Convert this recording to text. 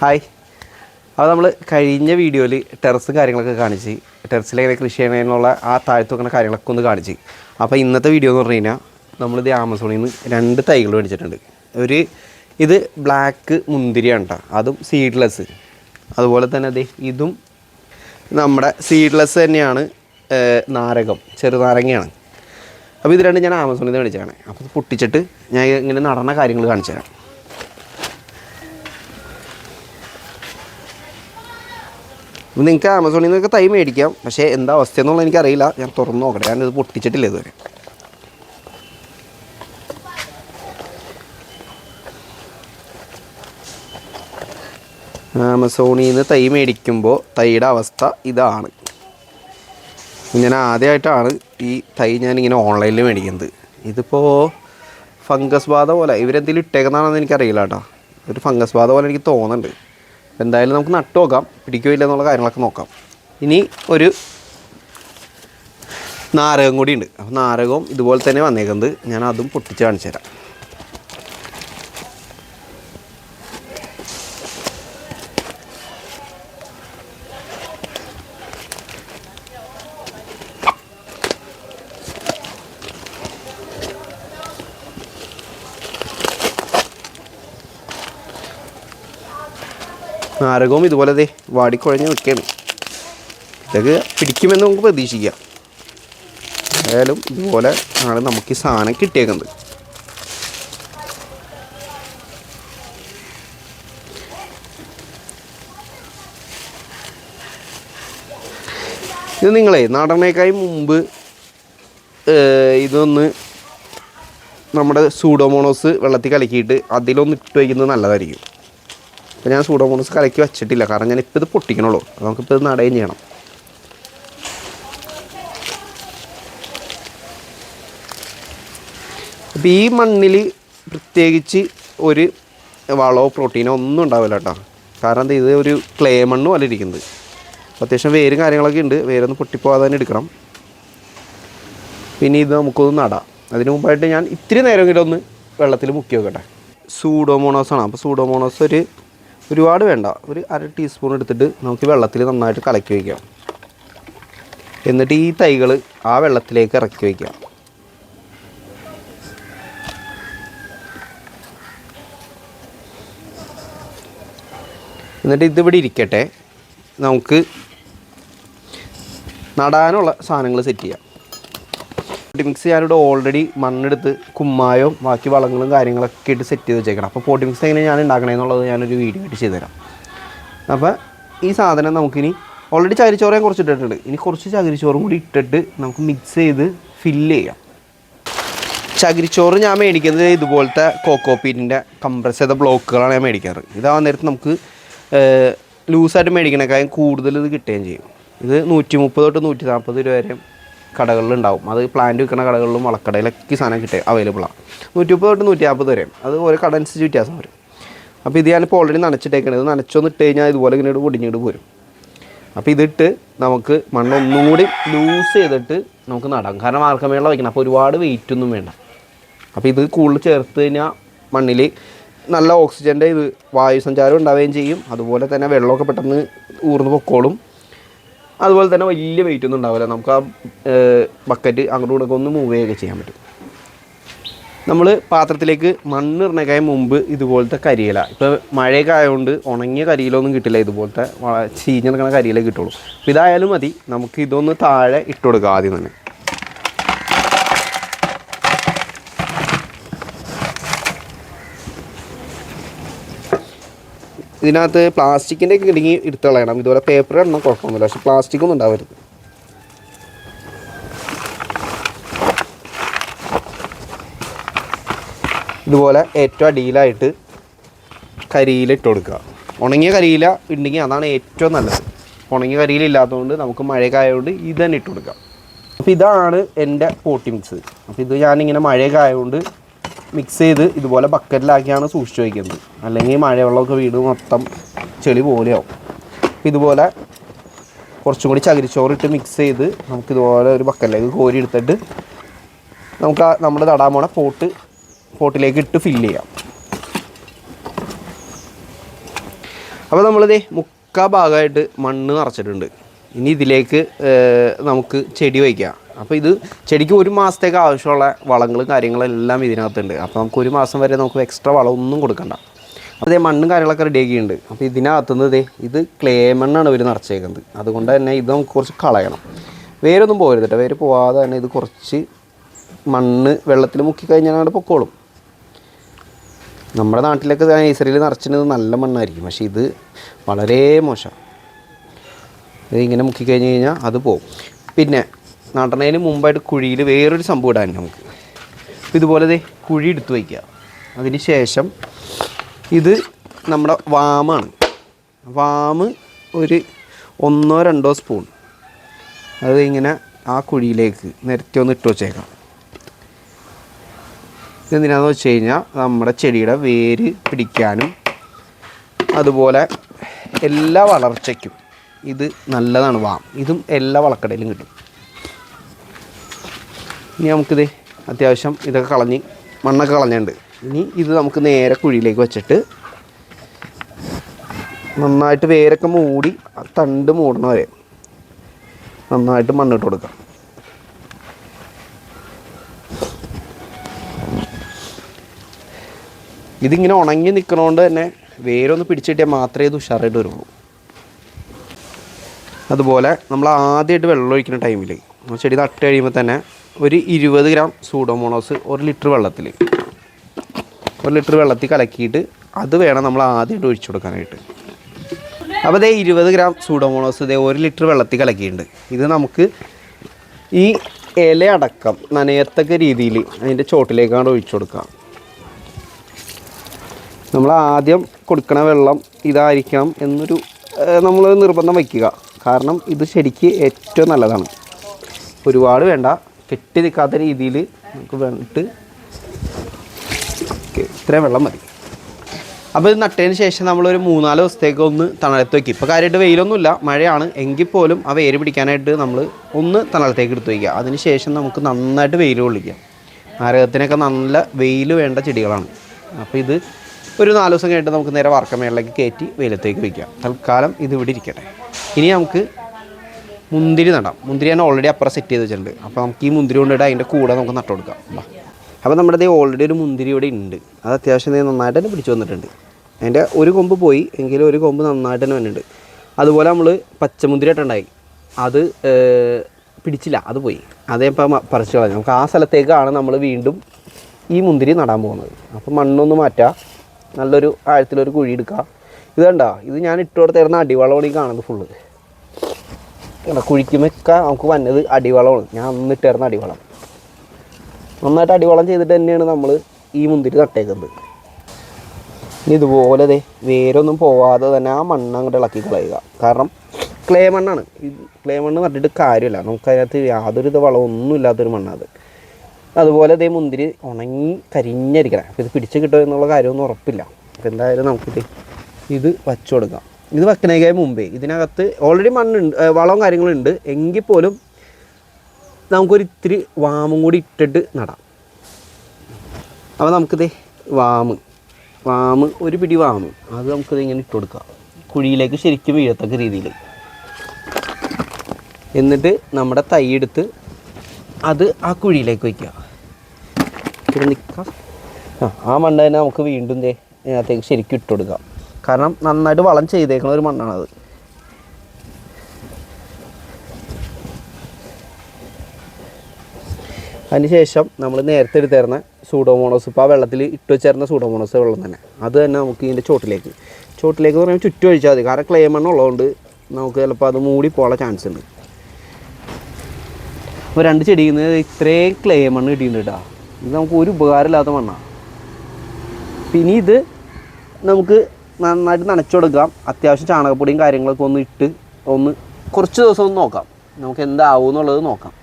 Hi. അപ്പോൾ നമ്മൾ കഴിഞ്ഞ വീഡിയോയിൽ ടെറസ് കാര്യങ്ങളൊക്കെ കാണിച്ച് ടെറസിലെങ്ങനെ കൃഷി ചെയ്യണമെന്നുള്ള ആ താഴ്ത്തു വെക്കുന്ന കാര്യങ്ങളൊക്കെ ഒന്ന് കാണിച്ച്. അപ്പോൾ ഇന്നത്തെ വീഡിയോ എന്ന് പറഞ്ഞു കഴിഞ്ഞാൽ നമ്മളിത് ആമസോണിൽ നിന്ന് രണ്ട് തൈകൾ മേടിച്ചിട്ടുണ്ട്. ഒരു ഇത് ബ്ലാക്ക് മുന്തിരിയാണ് കേട്ടോ അതും സീഡ്ലെസ് അതുപോലെ തന്നെ അതെ ഇതും നമ്മുടെ സീഡ്ലെസ് തന്നെയാണ് നാരകം. ചെറുനാരങ്ങയാണ് അപ്പോൾ ഇത് രണ്ടും ഞാൻ ആമസോണിൽ നിന്ന് മേടിച്ചതാണ്. അപ്പോൾ പൊട്ടിച്ചിട്ട് ഞാൻ ഇങ്ങനെ നടന്ന കാര്യങ്ങൾ കാണിച്ചു തരാം. നിങ്ങൾക്ക് ആമസോണിൽ നിന്നൊക്കെ തൈ മേടിക്കാം. പക്ഷേ എന്താ അവസ്ഥ എന്നുള്ളത് എനിക്കറിയില്ല. ഞാൻ തുറന്ന് നോക്കട്ടെ. ഇത് പൊട്ടിച്ചിട്ടില്ല ഇതുവരെ. ആമസോണിൽ നിന്ന് തൈ മേടിക്കുമ്പോൾ തൈയുടെ അവസ്ഥ ഇതാണ്. ഞാൻ ആദ്യമായിട്ടാണ് ഈ തൈ ഞാനിങ്ങനെ ഓൺലൈനിൽ മേടിക്കുന്നത്. ഇതിപ്പോൾ ഫംഗസ് ബാധ പോലെ ഇവരെന്തെങ്കിലും ഇട്ടേക്കുന്നതാണെന്ന് എനിക്കറിയില്ല കേട്ടോ. ഒരു ഫംഗസ് ബാധ പോലെ എനിക്ക് തോന്നുന്നുണ്ട്. എന്തായാലും നമുക്ക് നട്ടു നോക്കാം. പിടിക്കോ ഇല്ല എന്നുള്ള കാര്യങ്ങളൊക്കെ നോക്കാം. ഇനി ഒരു നാരകം കൂടി ഉണ്ട്. അപ്പോൾ നാരകവും ഇതുപോലെ തന്നെ വന്നേക്കുന്നത് ഞാൻ അതും പൊട്ടിച്ച് കാണിച്ചു തരാം നാരകവും ഇതുപോലെ ദേ വാടിക്കുഴഞ്ഞ് നിൽക്കുകയാണ് ഇതൊക്കെ പിടിക്കുമെന്ന് നമുക്ക് പ്രതീക്ഷിക്കാം. ഏതായാലും ഇതുപോലെ ആണ് നമുക്ക് ഈ സാധനം കിട്ടിയേക്കുന്നത്. ഇത് നിങ്ങളെ നടനേക്കായി മുമ്പ് ഇതൊന്ന് നമ്മുടെ സൂഡോമോണോസ് വെള്ളത്തിൽ കലക്കിയിട്ട് അതിലൊന്ന് ഇട്ട് വയ്ക്കുന്നത് നല്ലതായിരിക്കും. അപ്പോൾ ഞാൻ സൂഡോമോണസ് കലക്കി വെച്ചിട്ടില്ല. കാരണം ഞാൻ ഇപ്പോൾ ഇത് പൊട്ടിക്കണുള്ളൂ. നമുക്കിപ്പോൾ ഇത് നടയും ചെയ്യണം. അപ്പോൾ ഈ മണ്ണിൽ പ്രത്യേകിച്ച് ഒരു വളമോ പ്രോട്ടീനോ ഒന്നും ഉണ്ടാവില്ല കേട്ടോ. കാരണം ഇത് ഒരു ക്ലേ മണ്ണും അല്ല ഇരിക്കുന്നത്. അത്യാവശ്യം വേരും കാര്യങ്ങളൊക്കെ ഉണ്ട്. വേരൊന്ന് പൊട്ടിപ്പോകാതെ തന്നെ എടുക്കണം. പിന്നെ ഇത് നമുക്കൊന്ന് നടാം. അതിന് മുമ്പായിട്ട് ഞാൻ ഇത്തിരി നേരമെങ്കിലും ഒന്ന് വെള്ളത്തിൽ മുക്കി വെക്കട്ടെ. സൂഡോമോണോസ് ആണ് അപ്പോൾ സൂഡോമോണോസ് ഒരു ഒരുപാട് വേണ്ട. ഒരു അര ടീസ്പൂൺ എടുത്തിട്ട് നമുക്ക് വെള്ളത്തിൽ നന്നായിട്ട് കലക്കി വയ്ക്കാം. എന്നിട്ട് ഈ തൈകൾ ആ വെള്ളത്തിലേക്ക് ഇറക്കി വയ്ക്കാം. എന്നിട്ട് ഇതിവിടെ ഇരിക്കട്ടെ. നമുക്ക് നടാനുള്ള സാധനങ്ങൾ സെറ്റ് ചെയ്യാം. പോട്ടി മിക്സ് ഞാനിവിടെ ഓൾറെഡി മണ്ണെടുത്ത് കുമ്മായവും ബാക്കി വളങ്ങളും കാര്യങ്ങളൊക്കെ ഇട്ട് സെറ്റ് ചെയ്ത് വെച്ചേക്കണം. അപ്പോൾ പോട്ടി മിക്സ് എങ്ങനെ ഞാൻ ഉണ്ടാക്കണമെന്നുള്ളത് ഞാനൊരു വീഡിയോ ആയിട്ട് ചെയ്തുതരാം അപ്പോൾ ഈ സാധനം നമുക്കിനി ഓൾറെഡി ചകിരിച്ചോറ് ഞാൻ കുറച്ച് ഇട്ടിട്ടുണ്ട്. ഇനി കുറച്ച് ചകിരിച്ചോറും കൂടി ഇട്ടിട്ട് നമുക്ക് മിക്സ് ചെയ്ത് ഫില്ല് ചെയ്യാം. ചകിരിച്ചോറ് ഞാൻ മേടിക്കുന്നത് ഇതുപോലത്തെ കോക്കോപ്പീറ്റിന്റെ കംപ്രസ് ചെയ്ത ബ്ലോക്കുകളാണ് ഞാൻ മേടിക്കാറ്. ഇതാവാൻ നേരത്ത് നമുക്ക് ലൂസായിട്ട് മേടിക്കണേക്കാളും കൂടുതൽ ഇത് കിട്ടുകയും ചെയ്യും. ഇത് നൂറ്റി മുപ്പത് തൊട്ട് നൂറ്റി നാൽപ്പത് രൂപ വരെ കടകളിലുണ്ടാവും. അത് പ്ലാന്റ് വിൽക്കുന്ന കടകളിലും വളക്കടയിലൊക്കെ സാധനം കിട്ടുക അവൈലബിളാണ് നൂറ്റി മുപ്പത് തൊട്ട് നൂറ്റി നാൽപ്പത് വരെ. അത് ഓരോ കട അനുസരിച്ച് വ്യത്യാസം വരും. അപ്പോൾ ഇത് ഞാനിപ്പോൾ ഓൾറെഡി നനച്ചിട്ടേക്കണത് നനച്ചൊന്ന് ഇട്ട് കഴിഞ്ഞാൽ ഇതുപോലെ ഇങ്ങനെ പൊടിഞ്ഞിട്ട് പോരും. അപ്പോൾ ഇതിട്ട് നമുക്ക് മണ്ണൊന്നും കൂടി ലൂസ് ചെയ്തിട്ട് നമുക്ക് നടാം. കാരണം ആർക്കമേള വയ്ക്കണം. അപ്പോൾ ഒരുപാട് വെയിറ്റ് ഒന്നും വേണ്ട. അപ്പോൾ ഇത് കൂടുതൽ ചേർത്ത് കഴിഞ്ഞാൽ മണ്ണിൽ നല്ല ഓക്സിജന്റെ ഇത് വായു സഞ്ചാരം ഉണ്ടാവുകയും ചെയ്യും. അതുപോലെ തന്നെ വെള്ളമൊക്കെ പെട്ടെന്ന് ഊർന്ന് പൊക്കോളും. അതുപോലെ തന്നെ വലിയ വെയിറ്റ് ഒന്നും ഉണ്ടാവില്ല. നമുക്ക് ആ ബക്കറ്റ് അങ്ങോട്ടും ഇങ്ങോട്ടൊക്കെ ഒന്ന് മൂവ് ചെയ്യുകയൊക്കെ ചെയ്യാൻ പറ്റും. നമ്മൾ പാത്രത്തിലേക്ക് മണ്ണ് ഇറങ്ങിയ മുമ്പ് ഇതുപോലത്തെ കരിയില. ഇപ്പോൾ മഴയൊക്കെ ആയതുകൊണ്ട് ഉണങ്ങിയ കരിയിലൊന്നും കിട്ടില്ല. ഇതുപോലത്തെ ചീഞ്ഞ് നിൽക്കുന്ന കരിയിലേ കിട്ടുള്ളൂ. ഇതായാലും മതി. നമുക്ക് ഇതൊന്ന് താഴെ ഇട്ട് കൊടുക്കുക ആദ്യം തന്നെ. ഇതിനകത്ത് പ്ലാസ്റ്റിക്കിന്റെ ഒക്കെ ഇടുങ്ങി എടുത്ത് കളയണം. ഇതുപോലെ പേപ്പർ ഇടണം കുഴപ്പമൊന്നുമില്ല. പക്ഷെ പ്ലാസ്റ്റിക് ഒന്നും ഉണ്ടാവരുത്. ഇതുപോലെ ഏറ്റവും അടിയിലായിട്ട് കരിയില ഇട്ട് കൊടുക്കുക. ഉണങ്ങിയ കരിയില ഉണ്ടെങ്കിൽ അതാണ് ഏറ്റവും നല്ലത്. ഉണങ്ങിയ കരിയില ഇല്ലാത്തതുകൊണ്ട് നമുക്ക് മഴയൊക്കെ ആയതുകൊണ്ട് ഇത് തന്നെ ഇട്ട് കൊടുക്കാം. അപ്പോൾ ഇതാണ് എന്റെ പോട്ടി മിക്സ് അപ്പോൾ ഇത് ഞാനിങ്ങനെ മഴയൊക്കെ ആയതുകൊണ്ട് മിക്സ് ചെയ്ത് ഇതുപോലെ ബക്കറ്റിലാക്കിയാണ് സൂക്ഷിച്ച് വയ്ക്കുന്നത് അല്ലെങ്കിൽ മഴവെള്ളമൊക്കെ വീട് മൊത്തം ചെളി പോലെയാവും. ഇതുപോലെ കുറച്ചും കൂടി ചകിരിച്ചോറിട്ട് മിക്സ് ചെയ്ത് നമുക്കിതുപോലെ ഒരു ബക്കറ്റിലേക്ക് കോരി എടുത്തിട്ട് നമുക്ക് ആ നമ്മുടെ നടാൻ പോട്ട് പോട്ടിലേക്ക് ഇട്ട് ഫില്ല് ചെയ്യാം. അപ്പോൾ നമ്മളിതേ മുക്കാ ഭാഗമായിട്ട് മണ്ണ് നിറച്ചിട്ടുണ്ട്. ഇനി ഇതിലേക്ക് നമുക്ക് ചെടി വയ്ക്കാം. അപ്പോൾ ഇത് ചെടിക്ക് ഒരു മാസത്തേക്ക് ആവശ്യമുള്ള വളങ്ങളും കാര്യങ്ങളും എല്ലാം ഇതിനകത്തുണ്ട്. അപ്പോൾ നമുക്ക് ഒരു മാസം വരെ നമുക്ക് എക്സ്ട്രാ വളമൊന്നും കൊടുക്കണ്ട. അപ്പോൾ ഇതേ മണ്ണും കാര്യങ്ങളൊക്കെ റെഡി ആക്കിയിട്ടുണ്ട്. അപ്പോൾ ഇതിനകത്തുനിന്ന് ദേ ഇത് ക്ലേ മണ്ണാണ് ഇവർ നിറച്ചേക്കുന്നത്. അതുകൊണ്ട് തന്നെ ഇത് നമുക്ക് കുറച്ച് കളയണം. വേരൊന്നും പോകരുത് കേട്ടോ. വേര് പോവാതെ തന്നെ ഇത് കുറച്ച് മണ്ണ് വെള്ളത്തിൽ മുക്കി കഴിഞ്ഞാൽ അവിടെ പൊക്കോളും. നമ്മുടെ നാട്ടിലൊക്കെ നഴ്സറിയിൽ നിറച്ചിട്ട് നല്ല മണ്ണായിരിക്കും. പക്ഷേ ഇത് വളരെ മോശം. ഇത് ഇങ്ങനെ മുക്കി കഴിഞ്ഞ് കഴിഞ്ഞാൽ അത് പോകും പിന്നെ നടണതിന് മുമ്പായിട്ട് കുഴിയിൽ വേറൊരു സംഭവം ഇടാൻ നമുക്ക്. ഇതുപോലെ ദേ കുഴി എടുത്തു വയ്ക്കുക. അതിന് ശേഷം ഇത് നമ്മുടെ വാമാണ്. വാമ് ഒരു ഒന്നോ രണ്ടോ സ്പൂൺ. അത് ഇങ്ങനെ ആ കുഴിയിലേക്ക് നിരത്തി ഒന്ന് ഇട്ട് വച്ചേക്കാം. ഇതെന്തിനാന്ന് വെച്ച് കഴിഞ്ഞാൽ നമ്മുടെ ചെടിയുടെ വേര് പിടിക്കാനും അതുപോലെ എല്ലാ വളർച്ചയ്ക്കും ഇത് നല്ലതാണ് വാം. ഇതും എല്ലാ വളക്കടയിലും കിട്ടും. ഇനി നമുക്കിത് അത്യാവശ്യം ഇതൊക്കെ കളഞ്ഞ് മണ്ണൊക്കെ കളഞ്ഞുണ്ട് ഇനി ഇത് നമുക്ക് നേരെ കുഴിയിലേക്ക് വെച്ചിട്ട് നന്നായിട്ട് വേരൊക്കെ മൂടി തണ്ട് മൂടണ വരെ. നന്നായിട്ട് മണ്ണിട്ട് കൊടുക്കാം. ഇതിങ്ങനെ ഉണങ്ങി നിൽക്കണോണ്ട് തന്നെ വേരൊന്ന് പിടിച്ചു കിട്ടിയാൽ മാത്രമേ ഇത് ഉഷാറായിട്ട് വരുള്ളൂ. അതുപോലെ നമ്മൾ ആദ്യമായിട്ട് വെള്ളം ഒഴിക്കുന്ന ടൈമിൽ ചെടി നട്ട് കഴിയുമ്പോൾ തന്നെ ഒരു ഇരുപത് ഗ്രാം സൂഡോമോണോസ് ഒരു ലിറ്റർ വെള്ളത്തിൽ. ഒരു ലിറ്റർ വെള്ളത്തിൽ കലക്കിയിട്ട് അത് വേണം നമ്മൾ ആദ്യമായിട്ട് ഒഴിച്ചു കൊടുക്കാനായിട്ട്. അപ്പോൾ ഇതേ ഇരുപത് ഗ്രാം സൂഡോമോണോസ് ഇതേ ഒരു ലിറ്റർ വെള്ളത്തിൽ കലക്കിയിട്ടുണ്ട്. ഇത് നമുക്ക് ഈ ഇല അടക്കം നനയത്തക്ക രീതിയിൽ അതിന്റെ ചോട്ടിലേക്കാണ് ഒഴിച്ചു കൊടുക്കുക. നമ്മൾ ആദ്യം കൊടുക്കണ വെള്ളം ഇതായിരിക്കണം എന്നൊരു നമ്മൾ നിർബന്ധം വയ്ക്കുക. കാരണം ഇത് ശരിക്ക് ഏറ്റവും നല്ലതാണ്. ഒരുപാട് വേണ്ട. കെട്ടി നിൽക്കാത്ത രീതിയിൽ നമുക്ക് വേണ്ടിട്ട് ഇത്രയും വെള്ളം മതി. അപ്പോൾ ഇത് നട്ടതിന് ശേഷം നമ്മളൊരു മൂന്നാൽ ദിവസത്തേക്ക് ഒന്ന് തണലത്ത് വയ്ക്കും ഇപ്പോൾ കാര്യമായിട്ട് വെയിലൊന്നുമില്ല മഴയാണ്. എങ്കിൽ പോലും ആ വേര് പിടിക്കാനായിട്ട് നമ്മൾ ഒന്ന് തണലത്തേക്ക് എടുത്ത് വയ്ക്കുക. അതിന് ശേഷം നമുക്ക് നന്നായിട്ട് വെയിൽ കൊള്ളിക്കാം നാരകത്തിനൊക്കെ നല്ല വെയിൽ വേണ്ട ചെടികളാണ്. അപ്പോൾ ഇത് ഒരു നാല് ദിവസം കഴിഞ്ഞിട്ട് നമുക്ക് നേരെ വാർക്കമേളിലേക്ക് കയറ്റി വെയിലത്തേക്ക് വയ്ക്കാം തൽക്കാലം ഇത് ഇവിടെ ഇരിക്കട്ടെ. ഇനി നമുക്ക് മുന്തിരി നടാം. മുന്തിരി ഞാൻ ഓൾറെഡി അപ്പുറം സെറ്റ് ചെയ്ത് വെച്ചിട്ടുണ്ട്. അപ്പോൾ നമുക്ക് ഈ മുന്തിരി കൊണ്ടിട്ട് അതിന്റെ കൂടെ നമുക്ക് നട്ടു കൊടുക്കാം. അപ്പോൾ നമ്മുടെ ദേ ഓൾറെഡി ഒരു മുന്തിരി ഇവിടെ ഉണ്ട്. അത് അത്യാവശ്യം നന്നായിട്ട് തന്നെ പിടിച്ചു വന്നിട്ടുണ്ട്. അതിന്റെ ഒരു കൊമ്പ് പോയി എങ്കിലും ഒരു കൊമ്പ് നന്നായിട്ട് തന്നെ വന്നിട്ടുണ്ട്. അതുപോലെ നമ്മൾ പച്ചമുന്തിരി ഇട്ടുണ്ടായി. അത് പിടിച്ചില്ല. അത് പോയി. അതേ ഇപ്പം പറിച്ചു കളഞ്ഞു. നമുക്ക് ആ സ്ഥലത്തേക്കാണ് നമ്മൾ വീണ്ടും ഈ മുന്തിരി നടാൻ പോകുന്നത്. അപ്പോൾ മണ്ണൊന്ന് മാറ്റുക നല്ലൊരു ആഴത്തിലൊരു കുഴി എടുക്കുക ഇത് കണ്ടോ? ഇത് ഞാൻ ഇട്ട് കൊടുത്തിരുന്ന അടിവളമാണ് ഈ കാണുന്നത് ഫുള്ള് കുഴിക്കുമൊക്കെ നമുക്ക് വന്നത് അടിവളമാണ്. ഞാൻ അന്ന് ഇട്ടായിരുന്ന അടിവളം. നന്നായിട്ട് അടിവളം ചെയ്തിട്ട് തന്നെയാണ് നമ്മൾ ഈ മുന്തിരി നട്ടേക്കുന്നത്. ഇതുപോലെ അതെ വേരൊന്നും പോവാതെ തന്നെ ആ മണ്ണ് അങ്ങോട്ട് ഇളക്കി കളയുക. കാരണം ക്ലേ മണ്ണാണ്. ഈ ക്ലേ മണ്ണ് നട്ടിട്ട് കാര്യമില്ല. നമുക്ക് അതിനകത്ത് യാതൊരു ഇത് വളമൊന്നും ഇല്ലാത്തൊരു മണ്ണാണ് അത്. അതുപോലെ ഇതേ മുന്തിരി ഉണങ്ങി കരിഞ്ഞരിക്കണം. അപ്പോൾ ഇത് പിടിച്ച് കിട്ടുമോ എന്നുള്ള കാര്യമൊന്നും ഉറപ്പില്ല. അപ്പോൾ എന്തായാലും നമുക്കിത് ഇത് വച്ചു കൊടുക്കാം. ഇത് വെക്കണേക്കായ മുമ്പേ ഇതിനകത്ത് ഓൾറെഡി മണ്ണുണ്ട് വളവും കാര്യങ്ങളും ഉണ്ട് എങ്കിൽ പോലും നമുക്കൊരു ഇത്തിരി വാമും കൂടി ഇട്ടിട്ട് നടാം. അപ്പോൾ നമുക്കിത് വാമ്. വാമ് ഒരു പിടി വാമ്. അത് നമുക്കിത് ഇങ്ങനെ ഇട്ട് കൊടുക്കാം. കുഴിയിലേക്ക് ശരിക്കും വീഴത്തക്ക രീതിയിൽ. എന്നിട്ട് നമ്മുടെ തൈ എടുത്ത് അത് ആ കുഴിയിലേക്ക് വയ്ക്കുക. നിൽക്കാം. ആ ആ മണ്ണ് തന്നെ നമുക്ക് വീണ്ടും ദേ ഇതിനകത്തേക്ക് ശരിക്കും ഇട്ട് കൊടുക്കാം. കാരണം നന്നായിട്ട് വളം ചെയ്തേക്കുന്ന ഒരു മണ്ണാണത്. അതിനുശേഷം നമ്മൾ നേരത്തെ എടുത്തേർന്ന സൂഡോമോണോസ് ഇപ്പോൾ ആ വെള്ളത്തിൽ ഇട്ട് വെച്ചേർന്ന സൂഡോമോണോസ് വെള്ളം തന്നെ. അത് തന്നെ നമുക്ക് ഇതിന്റെ ചോട്ടിലേക്ക്. ചോട്ടിലേക്ക് എന്ന് പറയുമ്പോൾ ചുറ്റും ഒഴിച്ചാൽ മതി. കാരണം ക്ലേ മണ്ണ് ഉള്ളതുകൊണ്ട് നമുക്ക് ചിലപ്പോൾ അത് മൂടി പോകാൻ ചാൻസ് ഉണ്ട്. അപ്പോൾ രണ്ട് ചെടിയിൽ നിന്ന് ഇത്രയും ക്ലേ മണ്ണ് കിട്ടിയിട്ടുണ്ട് കേട്ടോ ഇത് നമുക്ക് ഒരു ഉപകാരമില്ലാത്ത മണ്ണാണ് പിന്നെ ഇത് നമുക്ക് നന്നായിട്ട് നനച്ചു കൊടുക്കാം. അത്യാവശ്യം ചാണകപ്പൊടിയും കാര്യങ്ങളൊക്കെ ഒന്ന് ഇട്ട് ഒന്ന് കുറച്ച് ദിവസം ഒന്ന് നോക്കാം. നമുക്ക് എന്താവും എന്നുള്ളത് നോക്കാം.